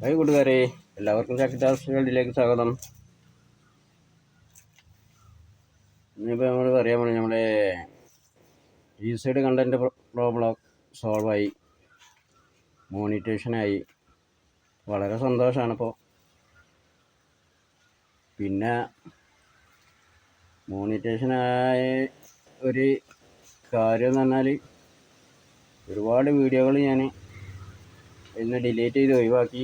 Hi കൂട്ടുകാരെ എല്ലാവർക്കും ചക്കിട്ടാസ് വേൾഡിലേക്ക് സ്വാഗതം. ഇനിയിപ്പോൾ നമ്മൾ പറയാൻ പറഞ്ഞു നമ്മുടെ ഈ സൈഡ് കണ്ടന്റ് പ്രോബ്ലം സോൾവായി മോണിറ്റേഷനായി വളരെ സന്തോഷമാണിപ്പോൾ പിന്നെ മോണിറ്റേഷനായ ഒരു കാര്യം എന്ന് പറഞ്ഞാൽ ഒരുപാട് വീഡിയോകൾ ഞാൻ ഇന്ന് ഡിലീറ്റ് ചെയ്ത് ഒഴിവാക്കി.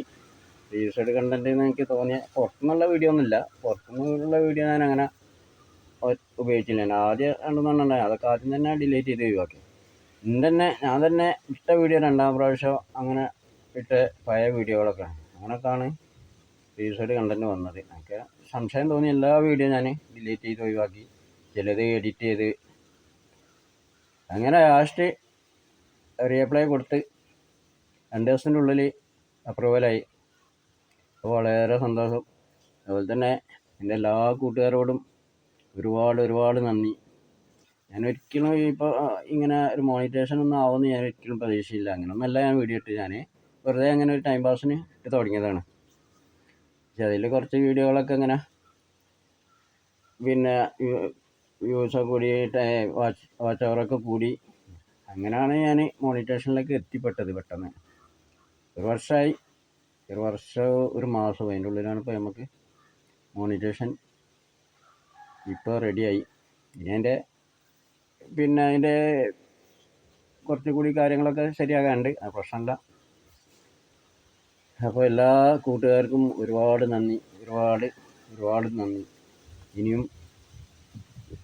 റീസൈഡ് കണ്ടന്റ് എന്ന് എനിക്ക് തോന്നിയ പുറത്തുനിന്നുള്ള വീഡിയോ ഒന്നുമില്ല. പുറത്തുനിന്നുള്ള വീഡിയോ ഞാൻ അങ്ങനെ ഉപയോഗിച്ചില്ല. ഞാൻ ആദ്യം രണ്ടെണ്ണം അതൊക്കെ ആദ്യം തന്നെ ഡിലീറ്റ് ചെയ്ത് ഒഴിവാക്കി. ഇന്ന് തന്നെ ഞാൻ തന്നെ ഇട്ട വീഡിയോ രണ്ടാം പ്രാവശ്യം അങ്ങനെ ഇട്ട പഴയ വീഡിയോകളൊക്കെ അങ്ങനെയൊക്കെയാണ് റീസൈഡ് കണ്ടന്റ് വന്നത്. എനിക്ക് സംശയം തോന്നി എല്ലാ വീഡിയോ ഞാൻ ഡിലീറ്റ് ചെയ്ത് ഒഴിവാക്കി. ചിലത് എഡിറ്റ് ചെയ്ത്. അങ്ങനെ ലാസ്റ്റ് റീഅപ്ലൈ കൊടുത്ത് രണ്ട് ദിവസത്തിന്റെ ഉള്ളിൽ അപ്രൂവലായി വളരെ സന്തോഷം. അതുപോലെ തന്നെ എന്റെ എല്ലാ കൂട്ടുകാരോടും ഒരുപാട് ഒരുപാട് നന്ദി. ഞാൻ ഒരിക്കലും ഇപ്പോൾ ഇങ്ങനെ ഒരു മോണിറ്റേഷൻ ഒന്നും ആവുമെന്ന് ഞാൻ ഒരിക്കലും പ്രതീക്ഷയില്ല അങ്ങനെയൊന്നല്ല ഞാൻ വീഡിയോ ഇട്ട് ഞാൻ വെറുതെ അങ്ങനെ ഒരു ടൈം പാസിന് ഇട്ട് തുടങ്ങിയതാണ്. പക്ഷെ അതിൽ കുറച്ച് വീഡിയോകളൊക്കെ ഇങ്ങനെ പിന്നെ വ്യൂസൊക്കെ കൂടി വാച്ച് വാച്ച് അവറൊക്കെ കൂടി. അങ്ങനെയാണ് ഞാൻ മോണിറ്റേഷനിലേക്ക് എത്തിപ്പെട്ടത് പെട്ടെന്ന്. ഒരു വർഷമായി ഒരു വർഷം ഒരു മാസം അതിന്റെ ഉള്ളിലാണ് ഇപ്പോൾ നമുക്ക് മോണിറ്റേഷൻ ഇപ്പോൾ റെഡിയായി ഇനി അതിന്റെ പിന്നെ അതിന്റെ കുറച്ച് കൂടി കാര്യങ്ങളൊക്കെ ശരിയാകാണ്ട് ആ പ്രശ്നമില്ല. അപ്പോൾ എല്ലാ കൂട്ടുകാർക്കും ഒരുപാട് നന്ദി. ഒരുപാട് ഒരുപാട് നന്ദി. ഇനിയും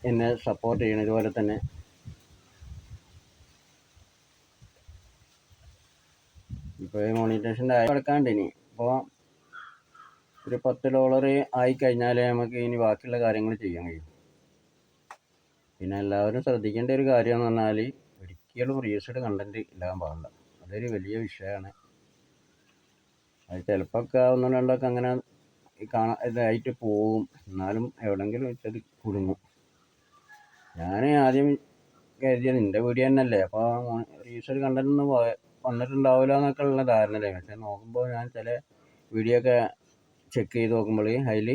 എന്നെ സപ്പോർട്ട് ചെയ്യണം ഇതുപോലെ തന്നെ. ഇപ്പോൾ മോണിറ്റേഷൻ ആയി കിടക്കാണ്ട് ഇനി അപ്പോൾ ഒരു പത്ത് ഡോളർ ആയി കഴിഞ്ഞാലേ നമുക്ക് ഇനി ബാക്കിയുള്ള കാര്യങ്ങൾ ചെയ്യാൻ കഴിയും. പിന്നെ എല്ലാവരും ശ്രദ്ധിക്കേണ്ട ഒരു കാര്യം എന്ന് പറഞ്ഞാൽ ഒരിക്കലും റീൽസ്ഡ് കണ്ടന്റ് ഇല്ലാൻ പാടില്ല അതൊരു വലിയ വിഷയമാണ് അത് ചിലപ്പോൾ ഒന്നോ രണ്ടൊക്കെ അങ്ങനെ കാണാൻ ഇതായിട്ട് പോകും. എന്നാലും എവിടെങ്കിലും വെച്ചത് കുടുങ്ങും. ഞാൻ ആദ്യം കരുതിയത് നിന്റെ വീഡിയോ തന്നെയല്ലേ? അപ്പോൾ റീൽസ്ഡ് കണ്ടന്റ് ഒന്നും വന്നിട്ടുണ്ടാവില്ല എന്നൊക്കെ ഉള്ള ധാരണയില്ലേ? പക്ഷെ നോക്കുമ്പോൾ ഞാൻ ചില വീഡിയോ ഒക്കെ ചെക്ക് ചെയ്ത് നോക്കുമ്പോൾ അതിൽ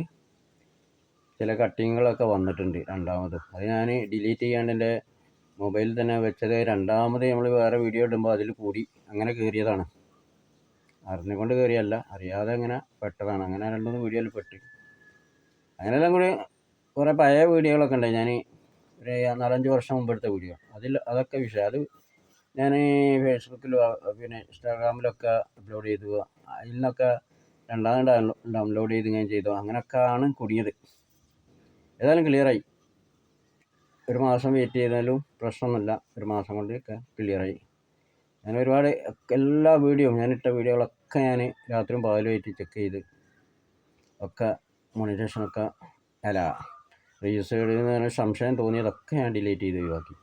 ചില കട്ടിങ്ങുകളൊക്കെ വന്നിട്ടുണ്ട് രണ്ടാമത്. അത് ഞാൻ ഡിലീറ്റ് ചെയ്യാണ്ട് എന്റെ മൊബൈലിൽ തന്നെ വെച്ചത് രണ്ടാമത് നമ്മൾ വേറെ വീഡിയോ ഇടുമ്പോൾ അതിൽ കൂടി അങ്ങനെ കയറിയതാണ് അറിഞ്ഞുകൊണ്ട് കയറിയല്ല അറിയാതെ അങ്ങനെ പെട്ടതാണ്. അങ്ങനെ രണ്ട് മൂന്ന് വീഡിയോയിൽ പെട്ട്. അങ്ങനെയെല്ലാം കൂടി കുറേ പഴയ വീഡിയോകളൊക്കെ ഉണ്ട് ഞാൻ ഒരു നാലഞ്ച് വർഷം മുമ്പ് എടുത്ത വീഡിയോ. അതിൽ അതൊക്കെ വിഷയം അത് ഞാൻ ഫേസ്ബുക്കിലും പിന്നെ ഇൻസ്റ്റാഗ്രാമിലൊക്കെ അപ്ലോഡ് ചെയ്തു. അതിൽ നിന്നൊക്കെ രണ്ടാമത് ഡൗൺലോഡ് ചെയ്ത് ഞാൻ ചെയ്തു. അങ്ങനെയൊക്കെയാണ് കുടുങ്ങിയത് ഏതായാലും ക്ലിയറായി ഒരു മാസം വെയിറ്റ് ചെയ്താലും പ്രശ്നമൊന്നുമില്ല. ഒരു മാസം കൊണ്ട് ക്ലിയറായി ഞാൻ ഒരുപാട് എല്ലാ വീഡിയോ ഞാൻ ഇട്ട വീഡിയോകളൊക്കെ ഞാൻ രാത്രിയും പകലുമായിട്ട് ചെക്ക് ചെയ്ത് ഒക്കെ മോണിറ്റേഷനൊക്കെ അല്ല. റീസേഡ് എന്ന് പറഞ്ഞ സംശയം തോന്നിയതൊക്കെ ഞാൻ ഡിലീറ്റ് ചെയ്ത് ഒഴിവാക്കി.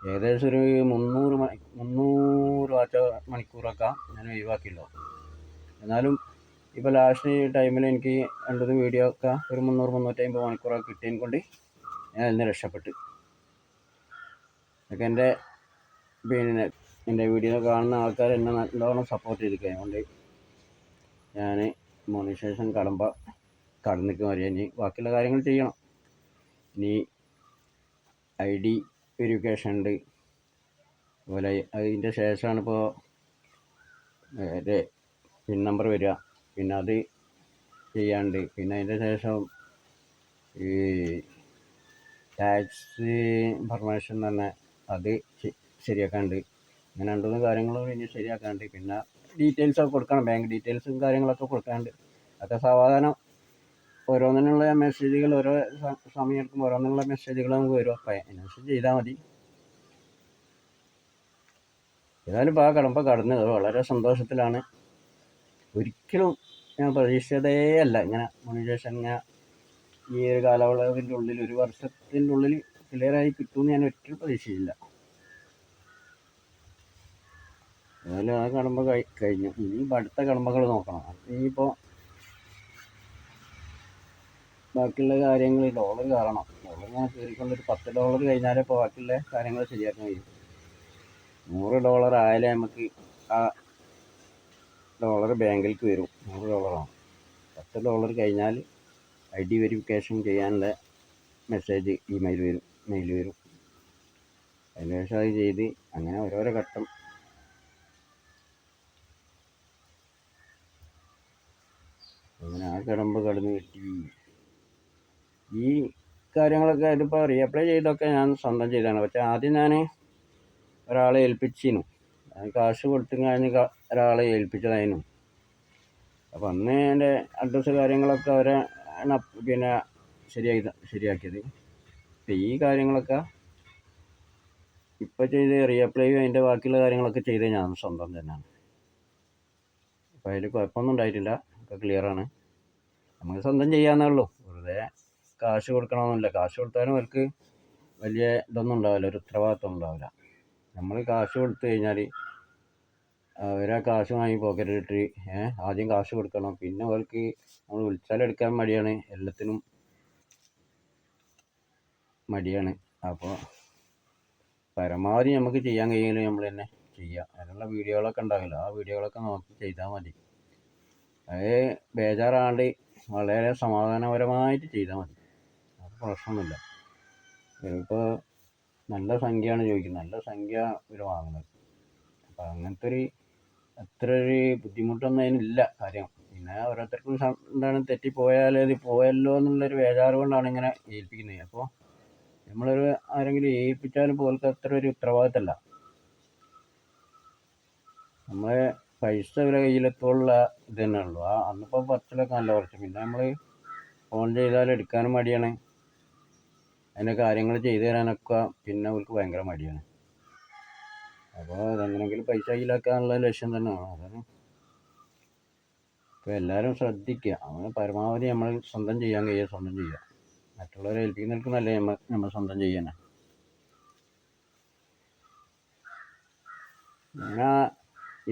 ഏകദേശം ഒരു മുന്നൂറ് മണി മുന്നൂറ് വാച്ച മണിക്കൂറൊക്കെ ഞാൻ ഒഴിവാക്കിയല്ലോ എന്നാലും ഇപ്പോൾ ലാസ്റ്റ് ടൈമിൽ എനിക്ക് രണ്ടത് വീഡിയോ ഒക്കെ ഒരു മുന്നൂറ് മുന്നൂറ്റമ്പത് മണിക്കൂറൊക്കെ കിട്ടിയതിനെ കൊണ്ട് ഞാൻ അതിൽ നിന്ന് രക്ഷപ്പെട്ടു. അതൊക്കെ എന്റെ പിന്നെ എന്റെ വീഡിയോ കാണുന്ന ആൾക്കാർ എന്നെ നല്ലോണം സപ്പോർട്ട് ചെയ്തിരിക്കുക അതുകൊണ്ട് ഞാൻ മോണിറ്റൈസേഷൻ കടമ്പ കടന്നിരിക്കും മതി ഇനി ബാക്കിയുള്ള കാര്യങ്ങൾ ചെയ്യണം. ഇനി ഐ ഡി വെരിഫിക്കേഷൻ ഉണ്ട്. അതുപോലെ അതിന്റെ ശേഷമാണ് ഇപ്പോൾ പിൻ നമ്പർ വരിക. പിന്നെ അത് ചെയ്യാണ്ട്. പിന്നെ അതിന്റെ ശേഷം ഈ ടാക്സ് ഇൻഫർമേഷൻ തന്നെ അത് ശരിയാക്കാണ്ട്. അങ്ങനെ രണ്ടു മൂന്ന് കാര്യങ്ങളും ഇനി ശരിയാക്കാണ്ട്. പിന്നെ ഡീറ്റെയിൽസ് ഒക്കെ കൊടുക്കണം. ബാങ്ക് ഡീറ്റെയിൽസും കാര്യങ്ങളൊക്കെ കൊടുക്കാണ്ട്. അതൊക്കെ സാവധാനം ഓരോന്നിനുള്ള മെസ്സേജുകൾ ഓരോ സമയം എടുക്കുമ്പോൾ ഓരോന്നിനുള്ള മെസ്സേജുകൾ നമുക്ക് വരും. അപ്പം അതിനനുസരിച്ച് ചെയ്താൽ മതി. ഏതായാലും ഇപ്പോൾ ആ കടമ്പ കടന്നത് വളരെ സന്തോഷത്തിലാണ്. ഒരിക്കലും ഞാൻ പ്രതീക്ഷിച്ചതേ അല്ല. ഇങ്ങനെ മോണിറ്റേഷൻ ഞാൻ ഈ ഒരു കാലയളവിന്റെ ഉള്ളിൽ ഒരു വർഷത്തിന്റെ ഉള്ളിൽ ക്ലിയറായി കിട്ടുമെന്ന് ഞാൻ ഒരിക്കലും പ്രതീക്ഷിച്ചില്ല. ഏതായാലും ആ കടമ്പ കഴിഞ്ഞു. ഇനി അടുത്ത കടമ്പകൾ നോക്കണം. ഇനിയിപ്പോൾ ബാക്കിയുള്ള കാര്യങ്ങൾ ഡോളർ കയറണം. ഡോളർ ഇങ്ങനെ കയറിക്കൊണ്ടൊരു പത്ത് ഡോളർ കഴിഞ്ഞാലേ ഇപ്പോൾ ബാക്കിയുള്ള കാര്യങ്ങൾ ശരിയാക്കാൻ കഴിയും. നൂറ് ഡോളർ ആയാലേ നമുക്ക് ആ ഡോളർ ബാങ്കിലേക്ക് വരും. നൂറ് ഡോളറാണ് പത്ത് ഡോളർ കഴിഞ്ഞാൽ ഐ ഡി വെരിഫിക്കേഷൻ ചെയ്യാനുള്ള മെസ്സേജ് ഇമെയിൽ വരും മെയിൽ വരും. അതിന് ശേഷം അത് ചെയ്ത് അങ്ങനെ ഓരോരോ ഘട്ടം. അങ്ങനെ ആ കിടമ്പ് കടന്ന് കിട്ടി. ഈ കാര്യങ്ങളൊക്കെ ഇതിപ്പോൾ റീഅപ്ലൈ ചെയ്തൊക്കെ ഞാൻ സ്വന്തം ചെയ്തതാണ്. പക്ഷേ ആദ്യം ഞാൻ ഒരാളെ ഏൽപ്പിച്ചിരുന്നു. ഞാൻ കാശ് കൊടുത്തും കഴിഞ്ഞ് ഒരാളെ ഏൽപ്പിച്ചതായിരുന്നു. അപ്പോൾ അന്ന് എന്റെ അഡ്രസ്സ് കാര്യങ്ങളൊക്കെ അവരെ അപ്പ് പിന്നെ ശരിയാക്കി ശരിയാക്കിയത്. ഇപ്പം ഈ കാര്യങ്ങളൊക്കെ ഇപ്പോൾ ചെയ്ത് റീഅപ്ലൈ അതിന്റെ ബാക്കിയുള്ള കാര്യങ്ങളൊക്കെ ചെയ്ത് ഞാൻ സ്വന്തം തന്നെയാണ്. അപ്പോൾ അതിൽ കുഴപ്പമൊന്നും ഉണ്ടായിട്ടില്ല. ഒക്കെ ക്ലിയറാണ് നമുക്ക് സ്വന്തം ചെയ്യാമെന്നേ ഉള്ളൂ. വെറുതെ കാശ് കൊടുക്കണമെന്നില്ല. കാശ് കൊടുത്താലും അവർക്ക് വലിയ ഇതൊന്നും ഉണ്ടാവില്ല ഒരു ഉത്തരവാദിത്വം ഉണ്ടാവില്ല. നമ്മൾ കാശ് കൊടുത്തു കഴിഞ്ഞാൽ അവരാ കാശ് വാങ്ങി പോക്കറ്റിലിട്ട് ഏഹ് ആദ്യം കാശ് കൊടുക്കണം. പിന്നെ അവർക്ക് നമ്മൾ വിളിച്ചാൽ എടുക്കാൻ മടിയാണ്. എല്ലാത്തിനും മടിയാണ്. അപ്പോൾ പരമാവധി നമുക്ക് ചെയ്യാൻ കഴിയുമെങ്കിൽ നമ്മൾ തന്നെ ചെയ്യുക അതിനുള്ള വീഡിയോകളൊക്കെ ഉണ്ടാവില്ല. ആ വീഡിയോകളൊക്കെ നോക്കി ചെയ്താൽ മതി. അത് ബേജാറാണ്ട് വളരെ സമാധാനപരമായിട്ട് ചെയ്താൽ മതി. അത് പ്രശ്നമൊന്നുമില്ല. ഇപ്പോൾ നല്ല സംഖ്യയാണ് ചോദിക്കുന്നത്. നല്ല സംഖ്യ ഇവർ വാങ്ങുന്നത്. അപ്പം അങ്ങനത്തെ ഒരു അത്ര ഒരു ബുദ്ധിമുട്ടൊന്നും അതിനില്ല കാര്യം. പിന്നെ ഓരോരുത്തർക്കും എന്താണ് തെറ്റിപ്പോയാൽ അത് പോയല്ലോ എന്നുള്ളൊരു ബേജാറ് കൊണ്ടാണ് ഇങ്ങനെ ഏൽപ്പിക്കുന്നത്. അപ്പോൾ നമ്മളൊരു ആരെങ്കിലും ഏൽപ്പിച്ചാലും പോലത്തെ അത്ര ഒരു ഉത്തരവാദിത്തമല്ല നമ്മളെ പൈസ ഇവരെ കയ്യിലെത്തുള്ള ഇത് തന്നെ ഉള്ളൂ ആ അന്നിപ്പോൾ പറച്ചിലൊക്കെ നല്ല കുറച്ച്. പിന്നെ നമ്മൾ ഫോൺ ചെയ്താൽ എടുക്കാനും മടിയാണ്. അതിന്റെ കാര്യങ്ങൾ ചെയ്തു തരാനൊക്കെ പിന്നെ അവർക്ക് ഭയങ്കര മടിയാണ്. അപ്പോൾ അതെങ്ങനെയെങ്കിലും പൈസ കയ്യിലാക്കാനുള്ള ലക്ഷ്യം തന്നെയാണ് അതാണ്. ഇപ്പോൾ എല്ലാവരും ശ്രദ്ധിക്കുക. അങ്ങനെ പരമാവധി നമ്മൾ സ്വന്തം ചെയ്യാൻ കഴിയുക സ്വന്തം ചെയ്യുക. മറ്റുള്ളവരെ ഏൽപ്പിക്കുന്നവർക്ക് നല്ല നമ്മൾ നമ്മൾ സ്വന്തം ചെയ്യാനാണ് ഞാൻ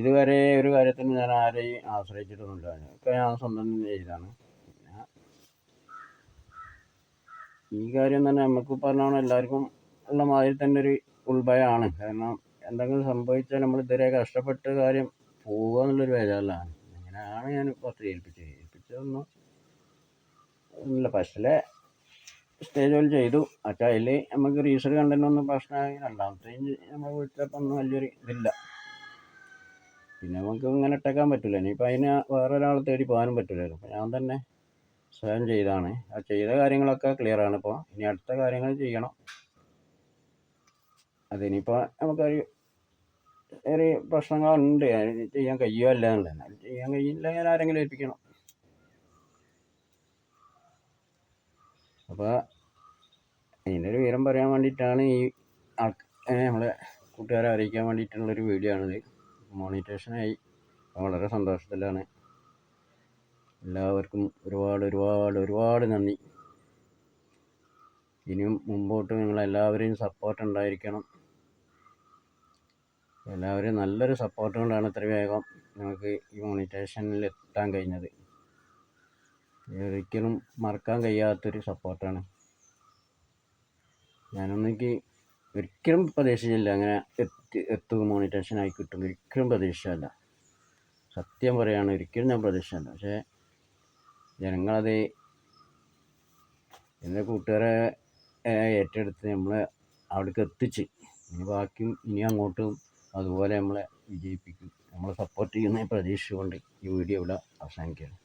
ഇതുവരെ ഒരു കാര്യത്തിന് ഞാൻ ആരെയും ആശ്രയിച്ചിട്ടൊന്നുമില്ല. ഒക്കെ ഞാൻ സ്വന്തം ചെയ്താണ് പിന്നെ ഈ കാര്യം തന്നെ നമുക്ക് പറഞ്ഞാൽ എല്ലാവർക്കും ഉള്ള മാതിരി തന്നെ ഒരു ഉൾഭയമാണ് കാരണം എന്തെങ്കിലും സംഭവിച്ചാൽ നമ്മൾ ഇതുവരെ കഷ്ടപ്പെട്ട കാര്യം പോവുക എന്നുള്ളൊരു ബേജാറിലാണ്. അങ്ങനെയാണ് ഞാൻ കുറച്ച് ഏൽപ്പിച്ചത്. ഏൽപ്പിച്ചതൊന്നും ഒന്നുമില്ല. സ്റ്റേജ് പോലെ ചെയ്തു. പക്ഷേ അതിൽ നമുക്ക് റീസർ കണ്ടതിനൊന്നും പ്രശ്നമായി. രണ്ടാമത്തെ നമ്മൾ വീട്ടിലപ്പോൾ ഒന്നും വലിയൊരു ഇതില്ല. പിന്നെ നമുക്ക് ഇങ്ങനെ ഇട്ടേക്കാൻ പറ്റില്ല ഇനിയിപ്പോൾ അതിന് വേറെ ഒരാളെ തേടി പോകാനും പറ്റില്ലല്ലോ അപ്പോൾ ഞാൻ തന്നെ സ്വയം ചെയ്താണ്. ആ ചെയ്ത കാര്യങ്ങളൊക്കെ ക്ലിയർ ആണ് ഇപ്പോൾ ഇനി അടുത്ത കാര്യങ്ങൾ ചെയ്യണം. അതിനിപ്പോൾ നമുക്കൊരു ഒരു പ്രശ്നങ്ങളുണ്ട്. ചെയ്യാൻ കഴിയുമോ അല്ല എന്നുള്ളത്. ചെയ്യാൻ കഴിയില്ല ഞാൻ ആരെങ്കിലും ഏൽപ്പിക്കണം. അപ്പോൾ ഒരു വിവരം പറയാൻ വേണ്ടിയിട്ടാണ് ഈ നമ്മളെ കൂട്ടുകാരെ അറിയിക്കാൻ വേണ്ടിയിട്ടുള്ളൊരു വീഡിയോ ആണിത്. മോണിറ്റേഷനായി വളരെ സന്തോഷത്തിലാണ്. എല്ലാവർക്കും ഒരുപാട് ഒരുപാട് ഒരുപാട് നന്ദി. ഇനിയും മുമ്പോട്ട് നിങ്ങളെല്ലാവരെയും സപ്പോർട്ട് ഉണ്ടായിരിക്കണം. എല്ലാവരും നല്ലൊരു സപ്പോർട്ട് കൊണ്ടാണ് ഇത്ര വേഗം നമുക്ക് ഈ മോണിറ്റേഷനിൽ എത്താൻ കഴിഞ്ഞത്. ഒരിക്കലും മറക്കാൻ കഴിയാത്തൊരു സപ്പോർട്ടാണ് ഞാനൊന്നെനിക്ക് ഒരിക്കലും പ്രതീക്ഷിച്ചില്ല അങ്ങനെ എത്തി എത്തുക മോണിറ്റേഷൻ ആയി കിട്ടും. ഒരിക്കലും പ്രതീക്ഷയല്ല സത്യം പറയുകയാണ് ഒരിക്കലും ഞാൻ പ്രതീക്ഷയല്ല പക്ഷേ ജനങ്ങളത് എന്റെ കൂട്ടുകാരെ ഏറ്റെടുത്ത് നമ്മൾ അവിടേക്ക് എത്തിച്ച് ഇനി ബാക്കിയും ഇനി അങ്ങോട്ടും അതുപോലെ നമ്മളെ വിജയിപ്പിക്കും. നമ്മളെ സപ്പോർട്ട് ചെയ്യുന്ന പ്രതീക്ഷ കൊണ്ട് ഈ വീഡിയോ ഇവിടെ അവസാനിക്കുകയാണ്.